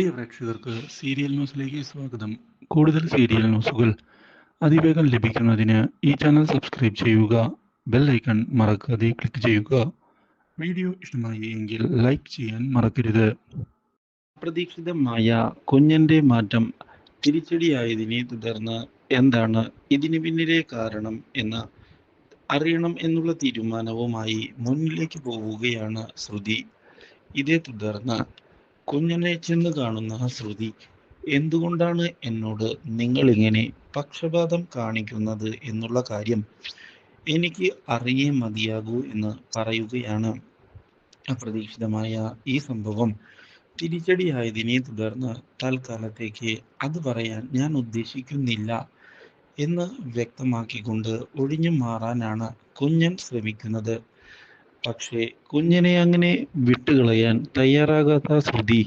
പ്രിയ പ്രേക്ഷകർക്ക് സീരിയൽ ന്യൂസിലേക്ക് സ്വാഗതം. കൂടുതൽ സീരിയൽ ന്യൂസുകൾ അതിവേഗം ലഭിക്കുന്നതിന് ഈ ചാനൽ സബ്സ്ക്രൈബ് ചെയ്യുക ബെൽ ഐക്കൺ മറക്കാതെ ക്ലിക്ക് ചെയ്യുക. വീഡിയോ ഇഷ്ടമായി എങ്കിൽ ലൈക്ക് ചെയ്യാൻ മറക്കരുത്. അപ്രതീക്ഷിതമായ കുഞ്ഞന്റെ മാറ്റം തിരിച്ചടിയായതിനെ തുടർന്ന് എന്താണ് ഇതിന് പിന്നിലെ കാരണം എന്ന് അറിയണം എന്നുള്ള തീരുമാനവുമായി മുന്നിലേക്ക് പോവുകയാണ് ശ്രുതി. ഇതേ തുടർന്ന് കുഞ്ഞനെ ചെന്ന് കാണുന്ന ശ്രുതി എന്തുകൊണ്ടാണ് എന്നോട് നിങ്ങൾ ഇങ്ങനെ പക്ഷപാതം കാണിക്കുന്നത് എന്നുള്ള കാര്യം എനിക്ക് അറിയേ മതിയാകൂ എന്ന് പറയുകയാണ്. അപ്രതീക്ഷിതമായ ഈ സംഭവം തിരിച്ചടിയായതിനെ തുടർന്ന് തൽക്കാലത്തേക്ക് അത് പറയാൻ ഞാൻ ഉദ്ദേശിക്കുന്നില്ല എന്ന് വ്യക്തമാക്കിക്കൊണ്ട് ഒഴിഞ്ഞു മാറാനാണ് കുഞ്ഞൻ ശ്രമിക്കുന്നത്. പക്ഷേ കുഞ്ഞിനെ അങ്ങനെ വിട്ടുകളയാൻ തയ്യാറാകാത്ത ശ്രുതി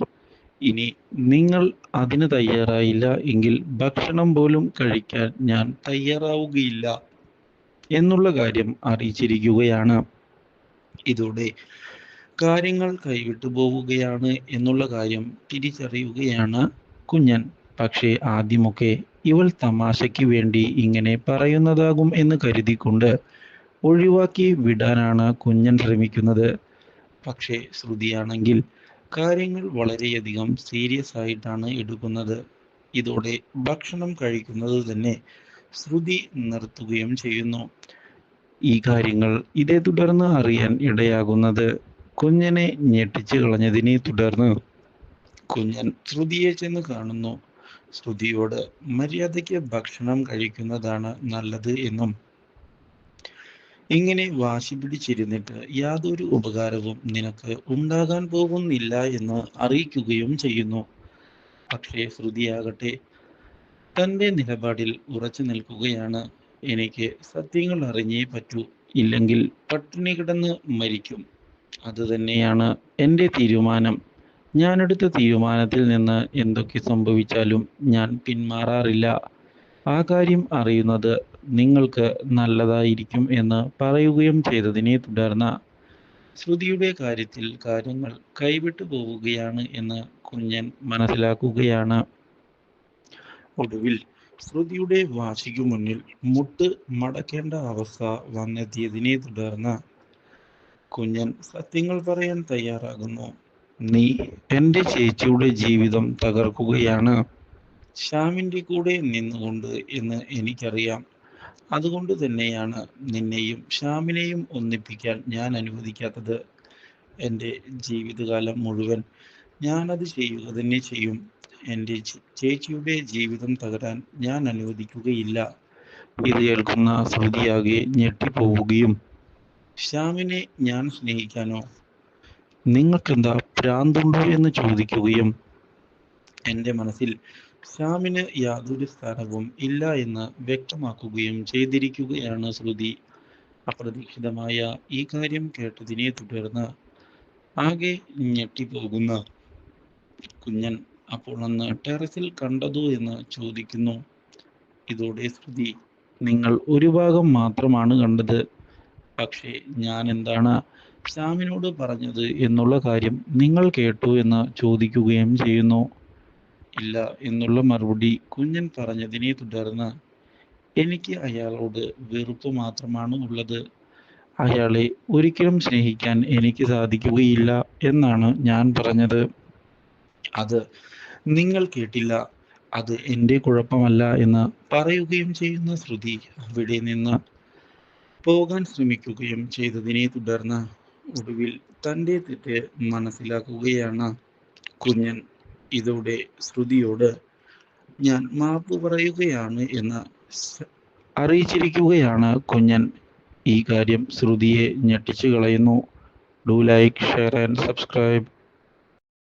ഇനി നിങ്ങൾ അതിന് തയ്യാറായില്ല എങ്കിൽ ഭക്ഷണം പോലും കഴിക്കാൻ ഞാൻ തയ്യാറാവുകയില്ല എന്നുള്ള കാര്യം അറിയിച്ചിരിക്കുകയാണ്. ഇതോടെ കാര്യങ്ങൾ കൈവിട്ടു പോവുകയാണ് എന്നുള്ള കാര്യം തിരിച്ചറിയുകയാണ് കുഞ്ഞൻ. പക്ഷേ ആദ്യമൊക്കെ ഇവൾ തമാശയ്ക്ക് വേണ്ടി ഇങ്ങനെ പറയുന്നതാകും എന്ന് കരുതിക്കൊണ്ട് ഒഴിവാക്കി വിടാനാണ് കുഞ്ഞൻ ശ്രമിക്കുന്നത്. പക്ഷേ ശ്രുതിയാണെങ്കിൽ കാര്യങ്ങൾ വളരെയധികം സീരിയസ് ആയിട്ടാണ് എടുക്കുന്നത്. ഇതോടെ ഭക്ഷണം കഴിക്കുന്നത് തന്നെ ശ്രുതി നിർത്തുകയും ചെയ്യുന്നു. ഈ കാര്യങ്ങൾ ഇതേ തുടർന്ന് അറിയാൻ ഇടയാകുന്നത് കുഞ്ഞനെ ഞെട്ടിച്ചു കളഞ്ഞതിനെ തുടർന്ന്. കുഞ്ഞൻ ശ്രുതിയെ ചെന്ന് കാണുന്നു. ശ്രുതിയോട് മര്യാദയ്ക്ക് ഭക്ഷണം കഴിക്കുന്നതാണ് നല്ലത് എന്നും ഇങ്ങനെ വാശി പിടിച്ചിരുന്നിട്ട് യാതൊരു ഉപകാരവും നിനക്ക് ഉണ്ടാകാൻ പോകുന്നില്ല എന്ന് അറിയിക്കുകയും ചെയ്യുന്നു. പക്ഷേ ശ്രുതിയാകട്ടെ തന്റെ നിലപാടിൽ ഉറച്ചു നിൽക്കുകയാണ്. എനിക്ക് സത്യങ്ങൾ അറിഞ്ഞേ പറ്റൂ. ഇല്ലെങ്കിൽ പട്ടിണി കിടന്ന് മരിക്കും. അതുതന്നെയാണ് എന്റെ തീരുമാനം. ഞാനെടുത്ത തീരുമാനത്തിൽ നിന്ന് എന്തൊക്കെ സംഭവിച്ചാലും ഞാൻ പിന്മാറാറില്ല. ആ കാര്യം അറിയുന്നത് നിങ്ങൾക്ക് നല്ലതായിരിക്കും എന്ന് പറയുകയും ചെയ്തതിനെ തുടർന്ന് ശ്രുതിയുടെ കാര്യത്തിൽ കാര്യങ്ങൾ കൈവിട്ടു പോവുകയാണ് എന്ന് കുഞ്ഞൻ മനസ്സിലാക്കുകയാണ്. ഒടുവിൽ ശ്രുതിയുടെ വാശിക്കു മുന്നിൽ മുട്ട് മടക്കേണ്ട അവസ്ഥ വന്നെത്തിയതിനെ തുടർന്ന് കുഞ്ഞൻ സത്യങ്ങൾ പറയാൻ തയ്യാറാകുന്നു. നീ എന്റെ ചേച്ചിയുടെ ജീവിതം തകർക്കുകയാണ്. ശ്യാമിന്റെ കൂടെ നിന്നുകൊണ്ട് എന്ന് എനിക്കറിയാം. അതുകൊണ്ട് തന്നെയാണ് നിന്നെയും ശ്യാമിനെയും ഒന്നിപ്പിക്കാൻ ഞാൻ അനുവദിക്കാത്തത് എന്റെ ജീവിതകാലം മുഴുവൻ. ഞാനത് ചെയ്യുക തന്നെ ചെയ്യും. എന്റെ ചേച്ചിയുടെ ജീവിതം തകരാൻ ഞാൻ അനുവദിക്കുകയില്ല. ഇത് കേൾക്കുന്ന ശ്രുതിയാകെ ഞെട്ടിപ്പോവുകയും ശ്യാമിനെ ഞാൻ സ്നേഹിക്കാനോ നിങ്ങൾക്കെന്താ ഭ്രാന്തുണ്ടോ എന്ന് ചോദിക്കുകയും എന്റെ മനസ്സിൽ ശ്യാമിന് യാതൊരു സ്ഥാനവും ഇല്ല എന്ന് വ്യക്തമാക്കുകയും ചെയ്തിരിക്കുകയാണ് ശ്രുതി. അപ്രതീക്ഷിതമായ ഈ കാര്യം കേട്ടതിനെ തുടർന്ന് ആകെ ഞെട്ടിപ്പോകുന്ന കുഞ്ഞൻ അപ്പോൾ അന്ന് ടെറസിൽ കണ്ടതു എന്ന് ചോദിക്കുന്നു. ഇതോടെ ശ്രുതി നിങ്ങൾ ഒരു ഭാഗം മാത്രമാണ് കണ്ടത്. പക്ഷേ ഞാൻ എന്താണ് ശ്യാമിനോട് പറഞ്ഞത് എന്നുള്ള കാര്യം നിങ്ങൾ കേട്ടു എന്ന് ചോദിക്കുകയും ചെയ്യുന്നു. ഇല്ല എന്നുള്ള മറുപടി കുഞ്ഞൻ പറഞ്ഞതിനെ തുടർന്ന് എനിക്ക് അയാളോട് വെറുപ്പ് മാത്രമാണ് ഉള്ളത്. അയാളെ ഒരിക്കലും സ്നേഹിക്കാൻ എനിക്ക് സാധിക്കുകയില്ല എന്നാണ് ഞാൻ പറഞ്ഞത്. അത് നിങ്ങൾ കേട്ടില്ല. അത് എന്റെ കുഴപ്പമല്ല എന്ന് പറയുകയും ചെയ്യുന്ന ശ്രുതി അവിടെ നിന്ന് പോകാൻ ശ്രമിക്കുകയും ചെയ്തതിനെ തുടർന്ന് ഒടുവിൽ തന്റെ തെറ്റ് മനസ്സിലാക്കുകയാണ് കുഞ്ഞൻ. ഇതോടെ ശ്രുതിയോട് ഞാൻ മാപ്പ് പറയുകയാണ് എന്ന് അറിയിച്ചിരിക്കുകയാണ് കുഞ്ഞൻ. ഈ കാര്യം ശ്രുതിയെ ഞെട്ടിച്ചു കളയുന്നു. Do like share and subscribe